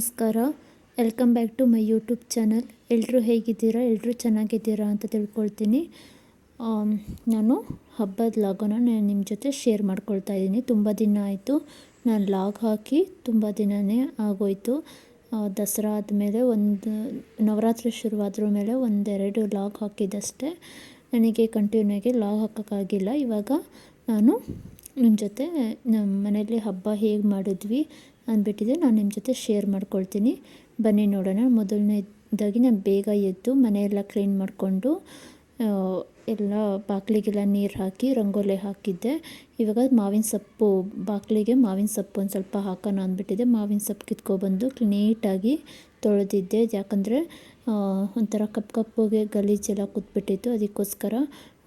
ನಮಸ್ಕಾರ. Welcome back to my YouTube channel ಎಲ್ಲರೂ ಹೇಗಿದ್ದೀರಾ? ಎಲ್ಲರೂ ಚೆನ್ನಾಗಿದ್ದೀರಾ ಅಂತ ತಿಳ್ಕೊಳ್ತೀನಿ. ನಾನು ಹಬ್ಬದ ಲಾಗನ ನಾನು ನಿಮ್ಮ ಜೊತೆ ಶೇರ್ ಮಾಡ್ಕೊಳ್ತಾ ಇದ್ದೀನಿ. ತುಂಬ ದಿನ ಆಯಿತು. ನಾನು ಲಾಗ್ ಹಾಕಿ ತುಂಬ ದಿನವೇ ಆಗೋಯಿತು. ದಸರಾ ಆದಮೇಲೆ ಒಂದು, ನವರಾತ್ರಿ ಶುರುವಾದ್ರ ಮೇಲೆ ಒಂದೆರಡು ಲಾಗ್ ಹಾಕಿದ್ದಷ್ಟೇ ನನಗೆ ಕಂಟಿನ್ಯೂ ಆಗಿ ಲಾಗ್ ಹಾಕೋಕ್ಕಾಗಿಲ್ಲ. ಇವಾಗ ನಾನು ನಿಮ್ಮ ಜೊತೆ ನಮ್ಮ ಮನೆಯಲ್ಲಿ ಹಬ್ಬ ಹೇಗೆ ಮಾಡಿದ್ವಿ ಅಂದ್ಬಿಟ್ಟಿದೆ ನಾನು ನಿಮ್ಮ ಜೊತೆ ಶೇರ್ ಮಾಡ್ಕೊಳ್ತೀನಿ. ಬನ್ನಿ ನೋಡೋಣ. ಮೊದಲನೇದಾಗಿ ನಾನು ಬೇಗ ಎದ್ದು ಮನೆಯೆಲ್ಲ ಕ್ಲೀನ್ ಮಾಡಿಕೊಂಡು ಎಲ್ಲ ಬಾಗಿಲಿಗೆಲ್ಲ ನೀರು ಹಾಕಿ ರಂಗೋಲಿ ಹಾಕಿದ್ದೆ. ಇವಾಗ ಮಾವಿನ ಸೊಪ್ಪು ಬಾಗಿಲಿಗೆ ಮಾವಿನ ಸೊಪ್ಪು ಒಂದು ಸ್ವಲ್ಪ ಹಾಕೋಣ ಅಂದ್ಬಿಟ್ಟಿದೆ ಮಾವಿನ ಸೊಪ್ಪು ಕಿತ್ಕೊಬಂದು ನೀಟಾಗಿ ತೊಳೆದಿದ್ದೆ. ಯಾಕಂದರೆ ಒಂಥರ ಕಪ್ ಕಪ್ಪುಗೆ ಗಲೀಜೆಲ್ಲ ಕೂತ್ಬಿಟ್ಟಿತ್ತು. ಅದಕ್ಕೋಸ್ಕರ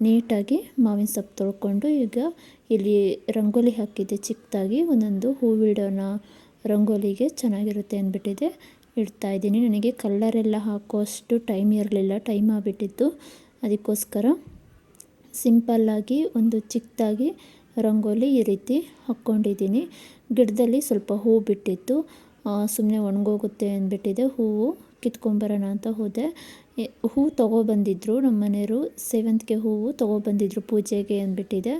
ನೀಟಾಗಿ ಮಾವಿನ ಸೊಪ್ಪು ತೊಳ್ಕೊಂಡು ಈಗ ಇಲ್ಲಿ ರಂಗೋಲಿ ಹಾಕಿದ್ದೆ ಚಿಕ್ಕದಾಗಿ. ಒಂದೊಂದು ಹೂವಿಡೋಣ ರಂಗೋಲಿಗೆ ಚೆನ್ನಾಗಿರುತ್ತೆ ಅಂದ್ಬಿಟ್ಟಿದೆ. ಇಡ್ತಾ ಇದ್ದೀನಿ. ನನಗೆ ಕಲ್ಲರೆಲ್ಲ ಹಾಕೋಷ್ಟು ಟೈಮ್ ಇರಲಿಲ್ಲ. ಟೈಮ್ ಆಗಿಬಿಟ್ಟಿತ್ತು. ಅದಕ್ಕೋಸ್ಕರ ಸಿಂಪಲ್ಲಾಗಿ ಒಂದು ಚಿಕ್ಕದಾಗಿ ರಂಗೋಲಿ ಈ ರೀತಿ ಹಾಕ್ಕೊಂಡಿದ್ದೀನಿ. ಗಿಡದಲ್ಲಿ ಸ್ವಲ್ಪ ಹೂವು ಬಿಟ್ಟಿತ್ತು. ಸುಮ್ಮನೆ ಒಣಗೋಗುತ್ತೆ ಅಂದ್ಬಿಟ್ಟಿದೆ. ಹೂವು ಕಿತ್ಕೊಂಬರೋಣ ಅಂತ ಹೋದೆ. ಹೂವು ತೊಗೊಬಂದಿದ್ರು ನಮ್ಮ ಮನೆಯವರು. ಸೇವಂತಿಗೆ ಹೂವು ತೊಗೊಬಂದಿದ್ರು ಪೂಜೆಗೆ ಅಂದ್ಬಿಟ್ಟಿದೆ.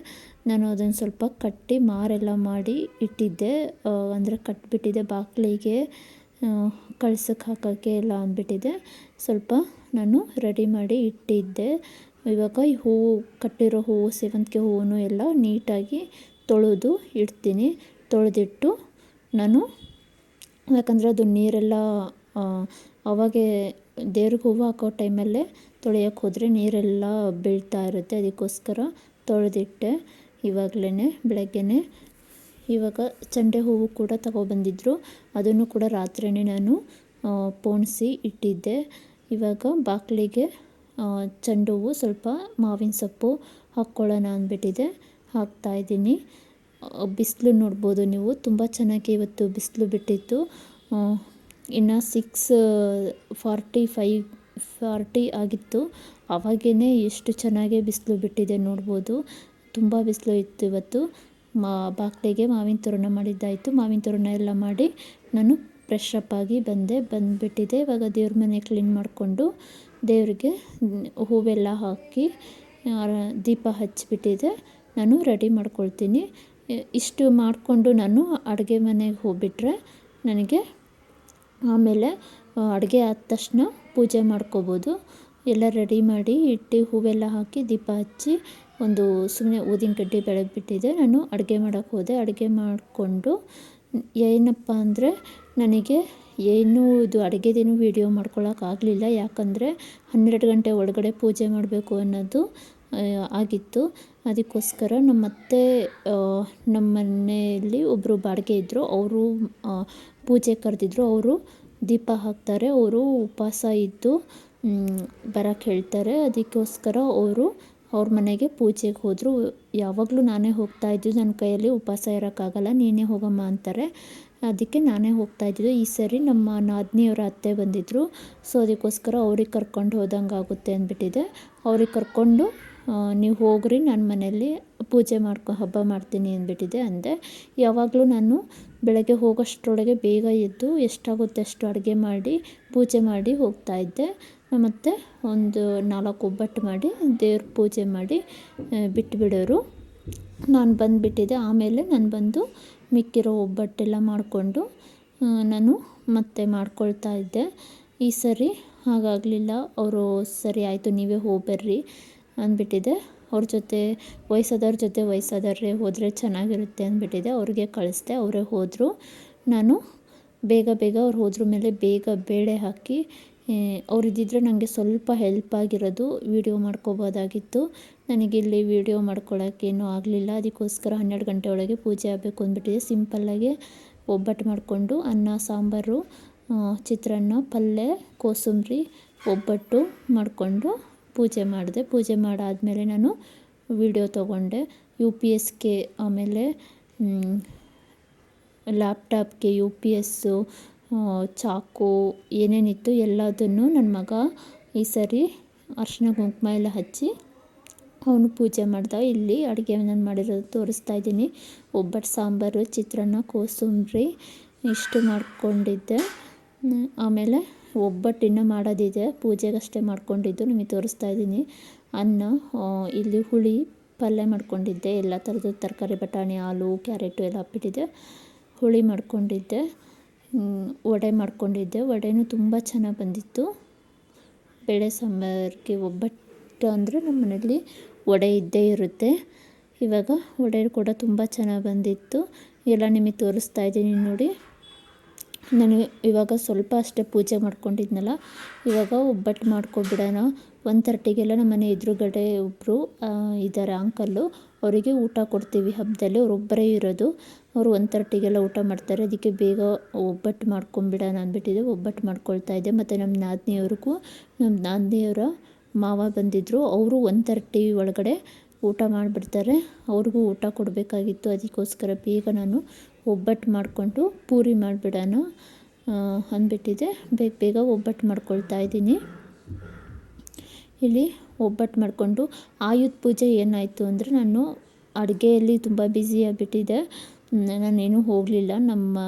ನಾನು ಅದನ್ನು ಸ್ವಲ್ಪ ಕಟ್ಟಿ ಮಾರೆಲ್ಲ ಮಾಡಿ ಇಟ್ಟಿದ್ದೆ. ಅಂದರೆ ಕಟ್ಟಿಬಿಟ್ಟಿದ್ದೆ ಬಾಗಿಲಿಗೆ ಕಳ್ಸಕ್ಕೆ ಹಾಕೋಕ್ಕೆ ಎಲ್ಲ ಅಂದ್ಬಿಟ್ಟಿದೆ. ಸ್ವಲ್ಪ ನಾನು ರೆಡಿ ಮಾಡಿ ಇಟ್ಟಿದ್ದೆ. ಇವಾಗ ಈ ಹೂವು ಕಟ್ಟಿರೋ ಹೂವು ಸೇವಂತಿಗೆ ಹೂವು ಎಲ್ಲ ನೀಟಾಗಿ ತೊಳೆದು ಇಡ್ತೀನಿ. ತೊಳೆದಿಟ್ಟು ನಾನು, ಯಾಕಂದರೆ ಅದು ನೀರೆಲ್ಲ ಅವಾಗೆ ದೇವ್ರಿಗೆ ಹೂವು ಹಾಕೋ ಟೈಮಲ್ಲೇ ತೊಳೆಯೋಕ್ಕೆ ಹೋದರೆ ನೀರೆಲ್ಲ ಬೀಳ್ತಾ ಇರುತ್ತೆ. ಅದಕ್ಕೋಸ್ಕರ ತೊಳೆದಿಟ್ಟೆ. ಇವಾಗಲೇ ಬೆಳಗ್ಗೆನೆ ಇವಾಗ ಚೆಂಡೆ ಹೂವು ಕೂಡ ತಗೊಬಂದಿದ್ರು. ಅದನ್ನು ಕೂಡ ರಾತ್ರಿಯೇ ನಾನು ಪೋಣಿಸಿ ಇಟ್ಟಿದ್ದೆ. ಇವಾಗ ಬಾಗಿಲಿಗೆ ಚೆಂಡು ಹೂವು, ಸ್ವಲ್ಪ ಮಾವಿನ ಸೊಪ್ಪು ಹಾಕ್ಕೊಳ್ಳೋಣ ಅಂದ್ಬಿಟ್ಟಿದೆ. ಹಾಕ್ತಾಯಿದ್ದೀನಿ ಬಿಸಿಲು ನೋಡ್ಬೋದು ನೀವು. ತುಂಬ ಚೆನ್ನಾಗಿ ಇವತ್ತು ಬಿಸಿಲು ಬಿಟ್ಟಿತ್ತು. ಇನ್ನು ಸಿಕ್ಸ್ ಫಾರ್ಟಿ ಫೈವ್ ಫಾರ್ಟಿ ಆಗಿತ್ತು. ಅವಾಗೇ ಎಷ್ಟು ಚೆನ್ನಾಗಿ ಬಿಸಿಲು ಬಿಟ್ಟಿದೆ ನೋಡ್ಬೋದು. ತುಂಬ ಬಿಸಿಲು ಇತ್ತು ಇವತ್ತು. ಮಾ ಬಾಗಿಲಿಗೆ ಮಾವಿನ ತೋರಣ ಮಾಡಿದ್ದಾಯಿತು. ಮಾವಿನ ತೋರಣ ಎಲ್ಲ ಮಾಡಿ ನಾನು ಫ್ರೆಶ್ ಅಪ್ ಆಗಿ ಬಂದೆ. ಬಂದುಬಿಟ್ಟಿದೆ. ಇವಾಗ ದೇವ್ರ ಮನೆ ಕ್ಲೀನ್ ಮಾಡಿಕೊಂಡು ದೇವರಿಗೆ ಹೂವೆಲ್ಲ ಹಾಕಿ ದೀಪ ಹಚ್ಚಿಬಿಟ್ಟಿದೆ. ನಾನು ರೆಡಿ ಮಾಡ್ಕೊಳ್ತೀನಿ. ಇಷ್ಟು ಮಾಡಿಕೊಂಡು ನಾನು ಅಡುಗೆ ಮನೆಗೆ ಹೋಗ್ಬಿಟ್ರೆ ನನಗೆ ಆಮೇಲೆ ಅಡುಗೆ ಆದ ತಕ್ಷಣ ಪೂಜೆ ಮಾಡ್ಕೋಬೋದು. ಎಲ್ಲ ರೆಡಿ ಮಾಡಿ ಇಟ್ಟು ಹೂವೆಲ್ಲ ಹಾಕಿ ದೀಪ ಹಚ್ಚಿ ಒಂದು ಸುಮ್ಮನೆ ಊದಿನ ಕಡ್ಡಿ ಬೆಳಗ್ಬಿಟ್ಟಿದ್ದೆ ನಾನು ಅಡುಗೆ ಮಾಡೋಕ್ಕೆ ಹೋದೆ. ಅಡುಗೆ ಮಾಡಿಕೊಂಡು, ಏನಪ್ಪ ಅಂದರೆ ನನಗೆ ಏನೂ ಇದು ಅಡುಗೆದೇನು ವೀಡಿಯೋ ಮಾಡ್ಕೊಳ್ಳೋಕ್ಕಾಗಲಿಲ್ಲ ಯಾಕಂದರೆ ಹನ್ನೆರಡು ಗಂಟೆ ಒಳಗಡೆ ಪೂಜೆ ಮಾಡಬೇಕು ಅನ್ನೋದು ಆಗಿತ್ತು. ಅದಕ್ಕೋಸ್ಕರ ನಮ್ಮ ಅತ್ತೆ ನಮ್ಮ ಮನೆಯಲ್ಲಿ ಒಬ್ಬರು ಬಾಡಿಗೆ ಇದ್ದರು ಅವರು ಪೂಜೆ ಕರೆದಿದ್ರು. ಅವರು ದೀಪ ಹಾಕ್ತಾರೆ. ಅವರು ಉಪವಾಸ ಇದ್ದು ಬರೋಕ್ಕೆ ಹೇಳ್ತಾರೆ. ಅದಕ್ಕೋಸ್ಕರ ಅವರು ಅವ್ರ ಮನೆಗೆ ಪೂಜೆಗೆ ಹೋದರು. ಯಾವಾಗಲೂ ನಾನೇ ಹೋಗ್ತಾ ಇದ್ದು ನನ್ನ ಕೈಯಲ್ಲಿ ಉಪವಾಸ ಇರೋಕ್ಕಾಗಲ್ಲ, ನೀನೇ ಹೋಗಮ್ಮ ಅಂತಾರೆ. ಅದಕ್ಕೆ ನಾನೇ ಹೋಗ್ತಾ ಇದ್ದಿದ್ದು. ಈ ಸರಿ ನಮ್ಮ ನಾದಿನಿಯವರ ಅತ್ತೆ ಬಂದಿದ್ದರು ಸೊ, ಅದಕ್ಕೋಸ್ಕರ ಅವ್ರಿಗೆ ಕರ್ಕೊಂಡು ಹೋದಂಗೆ ಆಗುತ್ತೆ ಅಂದ್ಬಿಟ್ಟಿದೆ. ಅವ್ರಿಗೆ ಕರ್ಕೊಂಡು ನೀವು ಹೋಗ್ರಿ ನನ್ನ ಮನೆಯಲ್ಲಿ ಪೂಜೆ ಮಾಡ್ಕೊ, ಹಬ್ಬ ಮಾಡ್ತೀನಿ ಅಂದ್ಬಿಟ್ಟಿದ್ದೆ ಅಂದೆ. ಯಾವಾಗಲೂ ನಾನು ಬೆಳಗ್ಗೆ ಹೋಗೋಷ್ಟರೊಳಗೆ ಬೇಗ ಎದ್ದು ಎಷ್ಟಾಗುತ್ತೆ ಅಷ್ಟು ಅಡುಗೆ ಮಾಡಿ, ಪೂಜೆ ಮಾಡಿ ಹೋಗ್ತಾ ಇದ್ದೆ. ಮತ್ತು ಒಂದು ನಾಲ್ಕು ಒಬ್ಬಟ್ಟು ಮಾಡಿ, ದೇವ್ರ ಪೂಜೆ ಮಾಡಿ ಬಿಟ್ಟುಬಿಡೋರು ನಾನು ಬಂದುಬಿಟ್ಟಿದ್ದೆ. ಆಮೇಲೆ ನಾನು ಬಂದು ಮಿಕ್ಕಿರೋ ಒಬ್ಬಟ್ಟೆಲ್ಲ ಮಾಡಿಕೊಂಡು ನಾನು ಮತ್ತೆ ಮಾಡ್ಕೊಳ್ತಾ ಇದ್ದೆ. ಈ ಸರಿ ಹಾಗಾಗಲಿಲ್ಲ. ಅವರು ಸರಿ ಆಯಿತು, ನೀವೇ ಹೋಗ್ಬರ್ರಿ. ಅಂದ್ಬಿಟ್ಟಿದೆ. ಅವ್ರ ಜೊತೆ ವಯಸ್ಸಾದವ್ರ ಜೊತೆ ವಯಸ್ಸಾದವ್ರೆ ಹೋದರೆ ಚೆನ್ನಾಗಿರುತ್ತೆ ಅಂದ್ಬಿಟ್ಟಿದೆ. ಅವ್ರಿಗೆ ಕಳಿಸ್ದೆ, ಅವರೇ ಹೋದರು. ನಾನು ಬೇಗ ಬೇಗ ಅವ್ರು ಹೋದ್ರ ಮೇಲೆ ಬೇಗ ಬೇಳೆ ಹಾಕಿ ಅವ್ರು ಇದ್ದಿದ್ರೆ ನನಗೆ ಸ್ವಲ್ಪ ಹೆಲ್ಪ್ ಆಗಿರೋದು ವೀಡಿಯೋ ಮಾಡ್ಕೋಬೋದಾಗಿತ್ತು. ನನಗಿಲ್ಲಿ ವೀಡಿಯೋ ಮಾಡ್ಕೊಳ್ಳೋಕ್ಕೇನೂ ಆಗಲಿಲ್ಲ. ಅದಕ್ಕೋಸ್ಕರ ಹನ್ನೆರಡು ಗಂಟೆ ಒಳಗೆ ಪೂಜೆ ಆಗಬೇಕು ಅಂದ್ಬಿಟ್ಟಿದೆ. ಸಿಂಪಲ್ಲಾಗಿ ಒಬ್ಬಟ್ಟು ಮಾಡಿಕೊಂಡು ಅನ್ನ, ಸಾಂಬಾರು ಚಿತ್ರಾನ್ನ ಪಲ್ಯ ಕೋಸಂಬರಿ, ಒಬ್ಬಟ್ಟು ಮಾಡಿಕೊಂಡು ಪೂಜೆ ಮಾಡಿದೆ. ಪೂಜೆ ಮಾಡಾದಮೇಲೆ ನಾನು ವಿಡಿಯೋ ತೊಗೊಂಡೆ. ಯು ಪಿ ಎಸ್ಗೆ ಆಮೇಲೆ ಲ್ಯಾಪ್ಟಾಪ್ಗೆ ಯು ಪಿ ಎಸ್ಸು ಚಾಕು ಏನೇನಿತ್ತು ಎಲ್ಲದನ್ನು ನನ್ನ ಮಗ ಈ ಸರಿ ಅರ್ಶಿನ ಕುಂಕುಮ ಎಲ್ಲ ಹಚ್ಚಿ ಅವನು ಪೂಜೆ ಮಾಡ್ದ. ಇಲ್ಲಿ ಅಡುಗೆ ನಾನು ಮಾಡಿರೋದು ತೋರಿಸ್ತಾ ಇದ್ದೀನಿ. ಒಬ್ಬಟ್ಟು ಸಾಂಬಾರು, ಚಿತ್ರಾನ್ನ, ಕೋಸುಂಬ್ರಿ ಇಷ್ಟು ಮಾಡಿಕೊಂಡಿದ್ದೆ. ಆಮೇಲೆ ಒಬ್ಬಟ್ಟಿನ ಮಾಡೋದಿದೆ. ಪೂಜೆಗಷ್ಟೇ ಮಾಡ್ಕೊಂಡಿದ್ದು ನಿಮಗೆ ತೋರಿಸ್ತಾ ಇದ್ದೀನಿ. ಅನ್ನ ಇಲ್ಲಿ ಹುಳಿ, ಪಲ್ಯ ಮಾಡ್ಕೊಂಡಿದ್ದೆ. ಎಲ್ಲ ಥರದ್ದು ತರಕಾರಿ, ಬಟಾಣಿ ಆಲೂ ಕ್ಯಾರೆಟು ಎಲ್ಲ ಹಾಕ್ಬಿಟ್ಟಿದ್ದೆ. ಹುಳಿ ಮಾಡ್ಕೊಂಡಿದ್ದೆ. ವಡೆ ಮಾಡ್ಕೊಂಡಿದ್ದೆ. ವಡೆನೂ ತುಂಬ ಚೆನ್ನಾಗಿ ಬಂದಿತ್ತು. ಬೇಳೆ ಸಾಂಬಾರಿಗೆ ಒಬ್ಬಟ್ಟು ಅಂದರೆ ನಮ್ಮ ಮನೇಲಿ ವಡೆ ಇದ್ದೇ ಇರುತ್ತೆ. ಇವಾಗ ವಡೆ ಕೂಡ ತುಂಬ ಚೆನ್ನಾಗಿ ಬಂದಿತ್ತು. ಎಲ್ಲ ನಿಮಗೆ ತೋರಿಸ್ತಾ ಇದ್ದೀನಿ ನೋಡಿ. ನಾನು ಇವಾಗ ಸ್ವಲ್ಪ ಅಷ್ಟೇ ಪೂಜೆ ಮಾಡ್ಕೊಂಡಿದ್ನಲ್ಲ, ಇವಾಗ ಒಬ್ಬಟ್ಟು ಮಾಡ್ಕೊಬಿಡೋಣ ಒನ್ ತರ್ಟಿಗೆಲ್ಲ ನಮ್ಮ ಮನೆ ಎದುರುಗಡೆ ಒಬ್ಬರು ಇದ್ದಾರೆ ಅಂಕಲ್ಲು ಅವರಿಗೆ ಊಟ ಕೊಡ್ತೀವಿ ಹಬ್ಬದಲ್ಲಿ ಅವ್ರು ಒಬ್ಬರೇ ಇರೋದು. ಅವರು ಒನ್ ತರ್ಟಿಗೆಲ್ಲ ಊಟ ಮಾಡ್ತಾರೆ. ಅದಕ್ಕೆ ಬೇಗ ಒಬ್ಬಟ್ಟು ಮಾಡ್ಕೊಂಬಿಡೋಣ ಅಂದ್ಬಿಟ್ಟಿದೆ. ಒಬ್ಬಟ್ಟು ಮಾಡ್ಕೊಳ್ತಾ ಇದ್ದೆ ಮತ್ತು ನಮ್ಮ ನಾದಿನಿಯವ್ರಿಗೂ, ನಮ್ಮ ನಾದಿನಿಯವರ ಮಾವ ಬಂದಿದ್ದರು ಅವರು ಒನ್ ತರ್ಟಿ ಒಳಗಡೆ ಊಟ ಮಾಡಿಬಿಡ್ತಾರೆ. ಅವ್ರಿಗೂ ಊಟ ಕೊಡಬೇಕಾಗಿತ್ತು. ಅದಕ್ಕೋಸ್ಕರ ಬೇಗ ನಾನು ಒಬ್ಬಟ್ಟು ಮಾಡಿಕೊಂಡು ಪೂರಿ ಮಾಡಿಬಿಡೋಣ ಅಂದ್ಬಿಟ್ಟಿದೆ. ಬೇಗ ಬೇಗ ಒಬ್ಬಟ್ಟು ಮಾಡ್ಕೊಳ್ತಾ ಇದ್ದೀನಿ. ಇಲ್ಲಿ ಒಬ್ಬಟ್ಟು ಮಾಡಿಕೊಂಡು ಆಯುಧ ಪೂಜೆ ಏನಾಯಿತು ಅಂದರೆ ನಾನು ಅಡುಗೆಯಲ್ಲಿ ತುಂಬ ಬ್ಯುಸಿಯಾಗಿಬಿಟ್ಟಿದ್ದೆ ನಾನೇನು ಹೋಗಲಿಲ್ಲ. ನಮ್ಮ,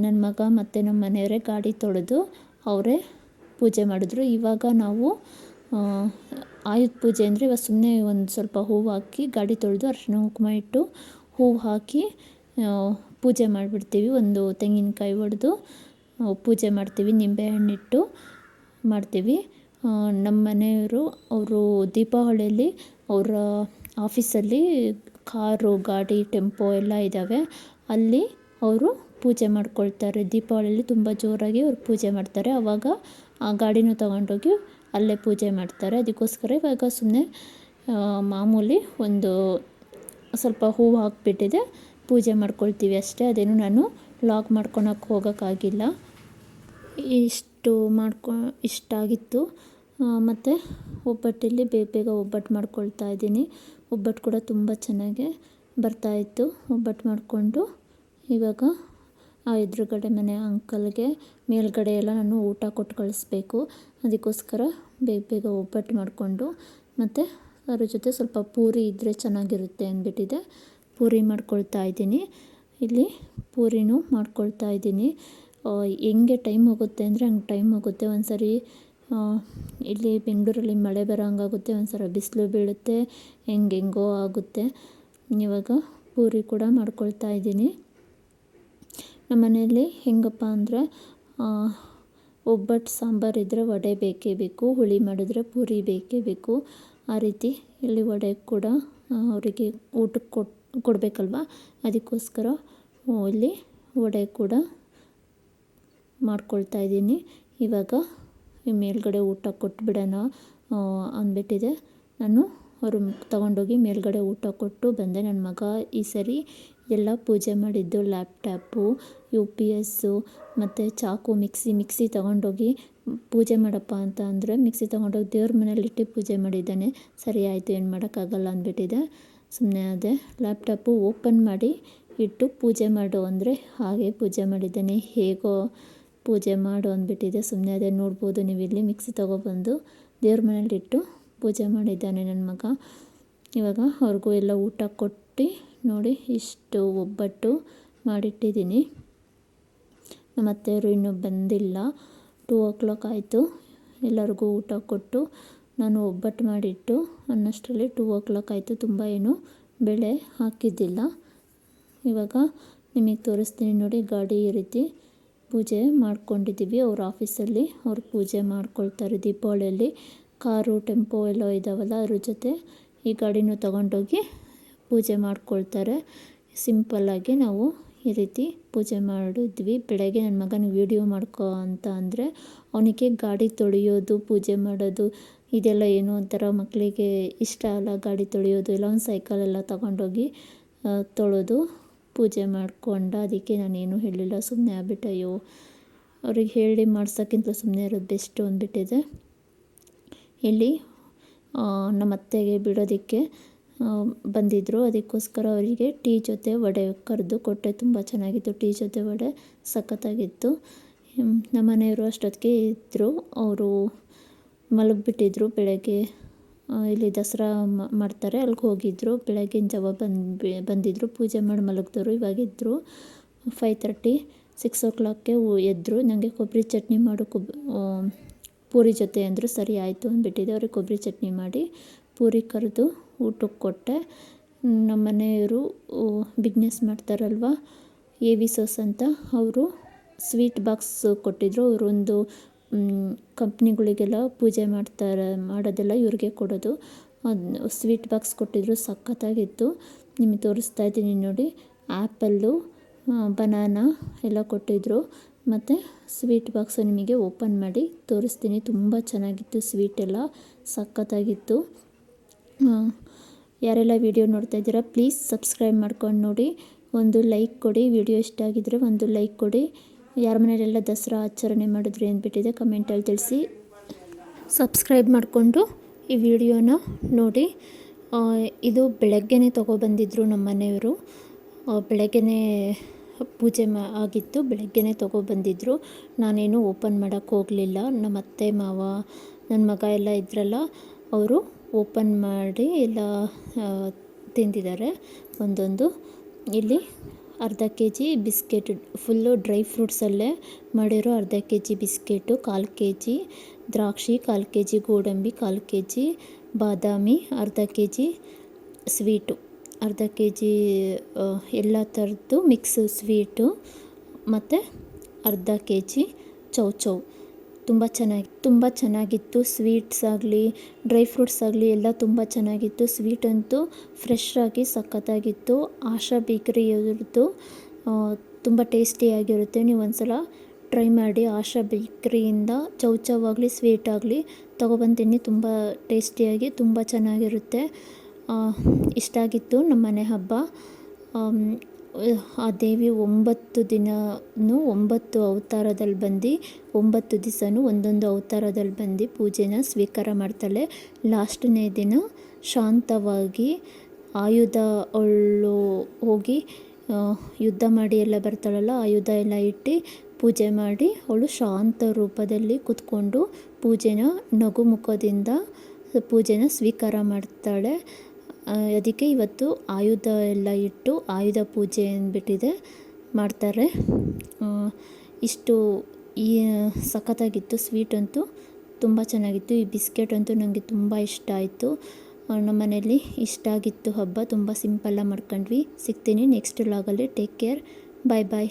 ನನ್ನ ಮಗ ಮತ್ತು ನಮ್ಮ ಮನೆಯವರೇ ಗಾಡಿ ತೊಳೆದು ಅವರೇ ಪೂಜೆ ಮಾಡಿದ್ರು. ಇವಾಗ ನಾವು ಆಯುಧ ಪೂಜೆ ಅಂದರೆ ಇವಾಗ ಸುಮ್ಮನೆ ಒಂದು ಸ್ವಲ್ಪ ಹೂವು ಹಾಕಿ ಗಾಡಿ ತೊಳೆದು ಅರಿಶಿನ ಕುಂಕುಮ ಇಟ್ಟು ಹೂವು ಹಾಕಿ ಪೂಜೆ ಮಾಡಿಬಿಡ್ತೀವಿ. ಒಂದು ತೆಂಗಿನಕಾಯಿ ಒಡೆದು ಪೂಜೆ ಮಾಡ್ತೀವಿ. ನಿಂಬೆಹಣ್ಣಿಟ್ಟು ಮಾಡ್ತೀವಿ. ನಮ್ಮ ಮನೆಯವರು, ಅವರು ದೀಪಾವಳಿಯಲ್ಲಿ ಅವರ ಆಫೀಸಲ್ಲಿ ಕಾರು, ಗಾಡಿ, ಟೆಂಪೋ ಎಲ್ಲ ಇದ್ದಾವೆ. ಅಲ್ಲಿ ಅವರು ಪೂಜೆ ಮಾಡ್ಕೊಳ್ತಾರೆ. ದೀಪಾವಳಿಯಲ್ಲಿ ತುಂಬ ಜೋರಾಗಿ ಅವ್ರು ಪೂಜೆ ಮಾಡ್ತಾರೆ. ಆವಾಗ ಆ ಗಾಡಿನೂ ತಗೊಂಡೋಗಿ ಅಲ್ಲೇ ಪೂಜೆ ಮಾಡ್ತಾರೆ. ಅದಕ್ಕೋಸ್ಕರ ಇವಾಗ ಸುಮ್ಮನೆ ಮಾಮೂಲಿ ಒಂದು ಸ್ವಲ್ಪ ಹೂವು ಹಾಕ್ಬಿಟ್ಟಿದೆ. ಪೂಜೆ ಮಾಡ್ಕೊಳ್ತೀವಿ ಅಷ್ಟೇ, ಅದೇನು ನಾನು ಲಾಗ್ ಮಾಡ್ಕೊಳಕ್ಕೆ ಹೋಗೋಕ್ಕಾಗಿಲ್ಲ. ಇಷ್ಟು ಮಾಡ್ಕೊ ಇಷ್ಟಾಗಿತ್ತು ಮತ್ತು ಒಬ್ಬಟ್ಟಲ್ಲಿ ಬೇಗ ಬೇಗ ಒಬ್ಬಟ್ಟು ಮಾಡ್ಕೊಳ್ತಾ ಇದ್ದೀನಿ. ಒಬ್ಬಟ್ಟು ಕೂಡ ತುಂಬ ಚೆನ್ನಾಗಿ ಬರ್ತಾಯಿತ್ತು ಒಬ್ಬಟ್ಟು ಮಾಡಿಕೊಂಡು ಇವಾಗ ಆ ಎದುರುಗಡೆ ಮನೆ ಅಂಕಲ್ಗೆ ಮೇಲ್ಗಡೆ ಎಲ್ಲ ನಾನು ಊಟ ಕೊಟ್ಟು ಕಳಿಸ್ಬೇಕು. ಅದಕ್ಕೋಸ್ಕರ ಬೇಗ ಬೇಗ ಒಬ್ಬಟ್ಟು ಮಾಡಿಕೊಂಡು ಮತ್ತು ಅದ್ರ ಜೊತೆ ಸ್ವಲ್ಪ ಪೂರಿ ಇದ್ದರೆ ಚೆನ್ನಾಗಿರುತ್ತೆ ಅಂದ್ಬಿಟ್ಟಿದೆ. ಪೂರಿ ಮಾಡ್ಕೊಳ್ತಾ ಇದ್ದೀನಿ. ಇಲ್ಲಿ ಪೂರಿನೂ ಮಾಡ್ಕೊಳ್ತಾ ಇದ್ದೀನಿ. ಹೆಂಗೆ ಟೈಮ್ ಹೋಗುತ್ತೆ ಅಂದರೆ ಹಂಗೆ ಟೈಮ್ ಹೋಗುತ್ತೆ. ಒಂದು ಸರಿ ಇಲ್ಲಿ ಬೆಂಗಳೂರಲ್ಲಿ ಮಳೆ ಬರೋ ಹಂಗಾಗುತ್ತೆ ಒಂದು ಸಲ ಬಿಸಿಲು ಬೀಳುತ್ತೆ, ಹೆಂಗೆ ಹೆಂಗೋ ಆಗುತ್ತೆ. ಇವಾಗ ಪೂರಿ ಕೂಡ ಮಾಡ್ಕೊಳ್ತಾ ಇದ್ದೀನಿ. ನಮ್ಮ ಮನೆಯಲ್ಲಿ ಹೆಂಗಪ್ಪ ಅಂದರೆ ಒಬ್ಬಟ್ಟು ಸಾಂಬಾರು ಇದ್ದರೆ ವಡೆ ಬೇಕೇ ಬೇಕು, ಹುಳಿ ಮಾಡಿದ್ರೆ ಪೂರಿ ಬೇಕೇ ಬೇಕು. ಆ ರೀತಿ ಇಲ್ಲಿ ವಡೆ ಕೂಡ ಅವರಿಗೆ ಊಟಕ್ಕೆ ಕೊಟ್ ಕೊಡಬೇಕಲ್ವ? ಅದಕ್ಕೋಸ್ಕರ ಇಲ್ಲಿ ವಡೆ ಕೂಡ ಮಾಡ್ಕೊಳ್ತಾ ಇದ್ದೀನಿ. ಇವಾಗ ಈ ಮೇಲ್ಗಡೆ ಊಟ ಕೊಟ್ಬಿಡೋಣ ಅಂದ್ಬಿಟ್ಟಿದೆ. ನಾನು ಅವರು ತಗೊಂಡೋಗಿ ಮೇಲ್ಗಡೆ ಊಟ ಕೊಟ್ಟು ಬಂದೆ. ನನ್ನ ಮಗ ಈ ಸರಿ ಎಲ್ಲ ಪೂಜೆ ಮಾಡಿದ್ದು ಲ್ಯಾಪ್ಟಾಪು, ಯು ಪಿ ಎಸ್ಸು, ಮತ್ತು ಚಾಕು ಮಿಕ್ಸಿ ಮಿಕ್ಸಿ ತಗೊಂಡೋಗಿ ಪೂಜೆ ಮಾಡಪ್ಪ ಅಂತ ಅಂದರೆ ಮಿಕ್ಸಿ ತಗೊಂಡೋಗಿ ದೇವ್ರ ಮನೇಲಿಟ್ಟು ಪೂಜೆ ಮಾಡಿದ್ದಾನೆ. ಸರಿ, ಆಯಿತು, ಏನು ಮಾಡೋಕ್ಕಾಗಲ್ಲ ಅಂದ್ಬಿಟ್ಟಿದೆ. ಸುಮ್ಮನೆ ಅದೇ ಲ್ಯಾಪ್ಟಾಪು ಓಪನ್ ಮಾಡಿ ಇಟ್ಟು ಪೂಜೆ ಮಾಡು ಅಂದರೆ ಹಾಗೆ ಪೂಜೆ ಮಾಡಿದ್ದಾನೆ. ಹೇಗೋ ಪೂಜೆ ಮಾಡು ಅಂದ್ಬಿಟ್ಟಿದೆ. ಸುಮ್ಮನೆ ಅದೇ ನೋಡ್ಬೋದು, ನೀವು ಇಲ್ಲಿ ಮಿಕ್ಸಿ ತೊಗೊಬಂದು ದೇವ್ರ ಮನೇಲಿಟ್ಟು ಪೂಜೆ ಮಾಡಿದ್ದಾನೆ ನನ್ನ ಮಗ. ಇವಾಗ ಅವ್ರಿಗೂ ಎಲ್ಲ ಊಟ ಕೊಟ್ಟು ನೋಡಿ ಇಷ್ಟು ಒಬ್ಬಟ್ಟು ಮಾಡಿಟ್ಟಿದ್ದೀನಿ. ನಮ್ಮ ಅತ್ತೆಯವರು ಇನ್ನೂ ಬಂದಿಲ್ಲ. ಟೂ ಓ ಕ್ಲಾಕ್ ಆಯಿತು. ಎಲ್ಲರಿಗೂ ಊಟ ಕೊಟ್ಟು ನಾನು ಒಬ್ಬಟ್ಟು ಮಾಡಿಟ್ಟು ಅನ್ನಷ್ಟರಲ್ಲಿ ಟೂ ಓ ಕ್ಲಾಕ್ ಆಯಿತು, ತುಂಬ ಏನು ಬೆಳೆ ಹಾಕಿದ್ದಿಲ್ಲ. ಇವಾಗ ನಿಮಗೆ ತೋರಿಸ್ತೀನಿ ನೋಡಿ, ಗಾಡಿ ಈ ರೀತಿ ಪೂಜೆ ಮಾಡ್ಕೊಂಡಿದ್ದೀವಿ. ಅವ್ರ ಆಫೀಸಲ್ಲಿ ಅವ್ರು ಪೂಜೆ ಮಾಡ್ಕೊಳ್ತಾರೆ ದೀಪಾವಳಿಯಲ್ಲಿ. ಕಾರು, ಟೆಂಪೋ ಎಲ್ಲ ಇದ್ದಾವಲ್ಲ ಅದ್ರ ಜೊತೆ ಈ ಗಾಡಿನೂ ತಗೊಂಡೋಗಿ ಪೂಜೆ ಮಾಡ್ಕೊಳ್ತಾರೆ. ಸಿಂಪಲ್ಲಾಗಿ ನಾವು ಈ ರೀತಿ ಪೂಜೆ ಮಾಡಿದ್ವಿ. ಬೆಳಗ್ಗೆ ನನ್ನ ಮಗನಿಗೆ ವೀಡಿಯೋ ಮಾಡ್ಕೋ ಅಂತ ಅಂದರೆ, ಅವನಿಗೆ ಗಾಡಿ ತೊಳೆಯೋದು, ಪೂಜೆ ಮಾಡೋದು ಇದೆಲ್ಲ ಏನೋ ಒಂಥರ ಮಕ್ಕಳಿಗೆ ಇಷ್ಟ ಅಲ್ಲ, ಗಾಡಿ ತೊಳೆಯೋದು, ಇಲ್ಲ ಒಂದು ಸೈಕಲೆಲ್ಲ ತಗೊಂಡೋಗಿ ತೊಳೆದು ಪೂಜೆ ಮಾಡ್ಕೊಂಡ ಅದಕ್ಕೆ ನಾನೇನು ಹೇಳಿಲ್ಲ. ಸುಮ್ಮನೆ ಆಗ್ಬಿಟ್ಟು ಅಯ್ಯೋ, ಅವ್ರಿಗೆ ಹೇಳಿ ಮಾಡ್ಸೋಕ್ಕಿಂತ ಸುಮ್ಮನೆ ಇರೋದು ಬೆಸ್ಟು ಅಂದ್ಬಿಟ್ಟಿದೆ. ಇಲ್ಲಿ ನಮ್ಮ ಅತ್ತೆಗೆ ಬಿಡೋದಕ್ಕೆ ಬಂದಿದ್ದರು ಅದಕ್ಕೋಸ್ಕರ ಅವರಿಗೆ ಟೀ ಜೊತೆ ವಡೆ ಕರೆದು ಕೊಟ್ಟೆ. ತುಂಬ ಚೆನ್ನಾಗಿತ್ತು ಟೀ ಜೊತೆ ವಡೆ. ಸಖತ್ತಾಗಿತ್ತು. ನಮ್ಮ ಮನೆಯವರು ಅಷ್ಟೊತ್ತಿಗೆ ಇದ್ದರು ಅವರು ಮಲಗಿಬಿಟ್ಟಿದ್ರು ಬೆಳಗ್ಗೆ. ಇಲ್ಲಿ ದಸರಾ ಮಾಡ್ತಾರೆ. ಅಲ್ಲಿಗೆ ಹೋಗಿದ್ದರು ಬೆಳಗಿನ ಜಾವ ಬಂದು ಬಂದಿದ್ದರು ಪೂಜೆ ಮಾಡಿ ಮಲಗಿದ್ರು ಇವಾಗಿದ್ದರು ಫೈವ್ ತರ್ಟಿ ಸಿಕ್ಸ್ ಓ ಕ್ಲಾಕ್ಗೆ ಎದ್ದರು ನನಗೆ ಕೊಬ್ಬರಿ ಚಟ್ನಿ ಮಾಡು ಕೊಬ್ ಪೂರಿ ಜೊತೆ ಅಂದರು. ಸರಿ ಆಯಿತು ಅಂದ್ಬಿಟ್ಟಿದ್ದೆ ಅವ್ರಿಗೆ ಕೊಬ್ಬರಿ ಚಟ್ನಿ ಮಾಡಿ ಪೂರಿ ಕರೆದು ಊಟಕ್ಕೆ ಕೊಟ್ಟೆ. ನಮ್ಮ ಮನೆಯವರು ಬಿಗ್ನೆಸ್ ಮಾಡ್ತಾರಲ್ವ, ಎ ವಿ ಸೋಸ್ ಅಂತ. ಅವರು ಸ್ವೀಟ್ ಬಾಕ್ಸ್ ಕೊಟ್ಟಿದ್ದರು ಅವರೊಂದು ಕಂಪ್ನಿಗಳಿಗೆಲ್ಲ ಪೂಜೆ ಮಾಡ್ತಾರೆ, ಮಾಡೋದೆಲ್ಲ ಇವ್ರಿಗೆ ಕೊಡೋದು. ಅದು ಸ್ವೀಟ್ ಬಾಕ್ಸ್ ಕೊಟ್ಟಿದ್ದರು ಸಖತ್ತಾಗಿತ್ತು. ನಿಮಗೆ ತೋರಿಸ್ತಾ ಇದ್ದೀನಿ ನೋಡಿ. ಆ್ಯಪಲ್ಲು ಬನಾನ ಎಲ್ಲ ಕೊಟ್ಟಿದ್ದರು ಮತ್ತು ಸ್ವೀಟ್ ಬಾಕ್ಸು ನಿಮಗೆ ಓಪನ್ ಮಾಡಿ ತೋರಿಸ್ತೀನಿ. ತುಂಬ ಚೆನ್ನಾಗಿತ್ತು ಸ್ವೀಟ್ ಎಲ್ಲ, ಸಖತ್ತಾಗಿತ್ತು. ಯಾರೆಲ್ಲ ವಿಡಿಯೋ ನೋಡ್ತಾ ಇದ್ದೀರಾ, ಪ್ಲೀಸ್ ಸಬ್ಸ್ಕ್ರೈಬ್ ಮಾಡ್ಕೊಂಡು ನೋಡಿ. ಒಂದು ಲೈಕ್ ಕೊಡಿ. ವಿಡಿಯೋ ಇಷ್ಟ ಆಗಿದ್ದರೆ ಒಂದು ಲೈಕ್ ಕೊಡಿ. ಯಾರ ಮನೆಯಲ್ಲೆಲ್ಲ ದಸರಾ ಆಚರಣೆ ಮಾಡಿದ್ರಿ ಅಂದ್ಬಿಟ್ಟಿದೆ ಕಮೆಂಟಲ್ಲಿ ತಿಳಿಸಿ. ಸಬ್ಸ್ಕ್ರೈಬ್ ಮಾಡಿಕೊಂಡು ಈ ವಿಡಿಯೋನ ನೋಡಿ. ಇದು ಬೆಳಗ್ಗೆನೇ ತೊಗೊಬಂದಿದ್ರು ನಮ್ಮ ಮನೆಯವರು. ಬೆಳಗ್ಗೆನೇ ಪೂಜೆ ಮಾ, ಆಗಿತ್ತು, ಬೆಳಗ್ಗೆನೇ ತೊಗೊಬಂದಿದ್ರು. ನಾನೇನು ಓಪನ್ ಮಾಡೋಕ್ಕೆ ಹೋಗಲಿಲ್ಲ. ನಮ್ಮ ಅತ್ತೆ, ಮಾವ ನನ್ನ ಮಗ ಎಲ್ಲ ಇದ್ರಲ್ಲ, ಅವರು ಓಪನ್ ಮಾಡಿ ಎಲ್ಲ ತಿಂದಿದ್ದಾರೆ ಒಂದೊಂದು. ಇಲ್ಲಿ ಅರ್ಧ K G biscuit full dry ಫ್ರೂಟ್ಸಲ್ಲೇ ಮಾಡಿರೋ ಅರ್ಧ ಕೆ ಜಿ ಬಿಸ್ಕೆಟು, ಕಾಲು ಕೆ ಜಿ ದ್ರಾಕ್ಷಿ, ಕಾಲು ಕೆ ಜಿ ಗೋಡಂಬಿ, ಕಾಲು ಕೆ ಜಿ ಬಾದಾಮಿ, ಅರ್ಧ ಕೆ ಜಿ ಸ್ವೀಟು. ಅರ್ಧ ಕೆ ಜಿ ಎಲ್ಲ ಥರದ್ದು ಮಿಕ್ಸ್ ಸ್ವೀಟು, ಮತ್ತು ಅರ್ಧ ಕೆ ಜಿ ಚೌ ಚೌ. ತುಂಬ ಚೆನ್ನಾಗಿ, ತುಂಬ ಚೆನ್ನಾಗಿತ್ತು. ಸ್ವೀಟ್ಸ್ ಆಗಲಿ ಡ್ರೈ ಫ್ರೂಟ್ಸ್ ಆಗಲಿ ಎಲ್ಲ ತುಂಬ ಚೆನ್ನಾಗಿತ್ತು. ಸ್ವೀಟ್ ಅಂತೂ ಫ್ರೆಶ್ ಆಗಿ ಸಖತ್ತಾಗಿತ್ತು. ಆಶಾ ಬೇಕರಿಯವ್ರದ್ದು ತುಂಬ ಟೇಸ್ಟಿಯಾಗಿರುತ್ತೆ ನೀವು ಒಂದ್ಸಲ ಟ್ರೈ ಮಾಡಿ ಆಶಾ ಬೇಕ್ರಿಯಿಂದ ಚೌ ಚೌ ಆಗಲಿ ಸ್ವೀಟ್ ಆಗಲಿ ತೊಗೊಬಂತೀನಿ. ತುಂಬ ಟೇಸ್ಟಿಯಾಗಿ ತುಂಬ ಚೆನ್ನಾಗಿರುತ್ತೆ. ಇಷ್ಟ ಆಗಿತ್ತು ನಮ್ಮ ಮನೆ ಹಬ್ಬ. ಆ ದೇವಿ ಒಂಬತ್ತು ದಿನವೂ ಒಂಬತ್ತು ಅವತಾರದಲ್ಲಿ ಬಂದು, ಒಂಬತ್ತು ದಿವಸನೂ ಒಂದೊಂದು ಅವತಾರದಲ್ಲಿ ಬಂದು ಪೂಜೆನ ಸ್ವೀಕಾರ ಮಾಡ್ತಾಳೆ. ಲಾಸ್ಟನೇ ದಿನ ಶಾಂತವಾಗಿ ಆಯುಧ ಅವಳು ಹೋಗಿ ಯುದ್ಧ ಮಾಡಿ ಎಲ್ಲ ಬರ್ತಾಳಲ್ಲ, ಆಯುಧ ಎಲ್ಲ ಇಟ್ಟು ಪೂಜೆ ಮಾಡಿ ಅವಳು ಶಾಂತ ರೂಪದಲ್ಲಿ ಕೂತ್ಕೊಂಡು ಪೂಜೆನ ನಗು ಮುಖದಿಂದ ಪೂಜೆನ ಸ್ವೀಕಾರ ಮಾಡ್ತಾಳೆ. ಅದಕ್ಕೆ ಇವತ್ತು ಆಯುಧ ಎಲ್ಲ ಇಟ್ಟು ಆಯುಧ ಪೂಜೆ ಅಂದ್ಬಿಟ್ಟಿದೆ ಮಾಡ್ತಾರೆ. ಇಷ್ಟು ಈ ಸಖತ್ತಾಗಿತ್ತು ಸ್ವೀಟ್ ಅಂತೂ ತುಂಬ ಚೆನ್ನಾಗಿತ್ತು. ಈ ಬಿಸ್ಕೆಟ್ ಅಂತೂ ನನಗೆ ತುಂಬ ಇಷ್ಟ ಆಯಿತು. ನಮ್ಮ ಮನೇಲಿ ಇಷ್ಟ ಆಗಿತ್ತು ಹಬ್ಬ, ತುಂಬ ಸಿಂಪಲ್ಲಾಗಿ ಮಾಡ್ಕೊಂಡ್ವಿ. ಸಿಗ್ತೀನಿ ನೆಕ್ಸ್ಟ್ ಲಾಗಲ್ಲಿ ಟೇಕ್ ಕೇರ್ ಬಾಯ್ ಬಾಯ್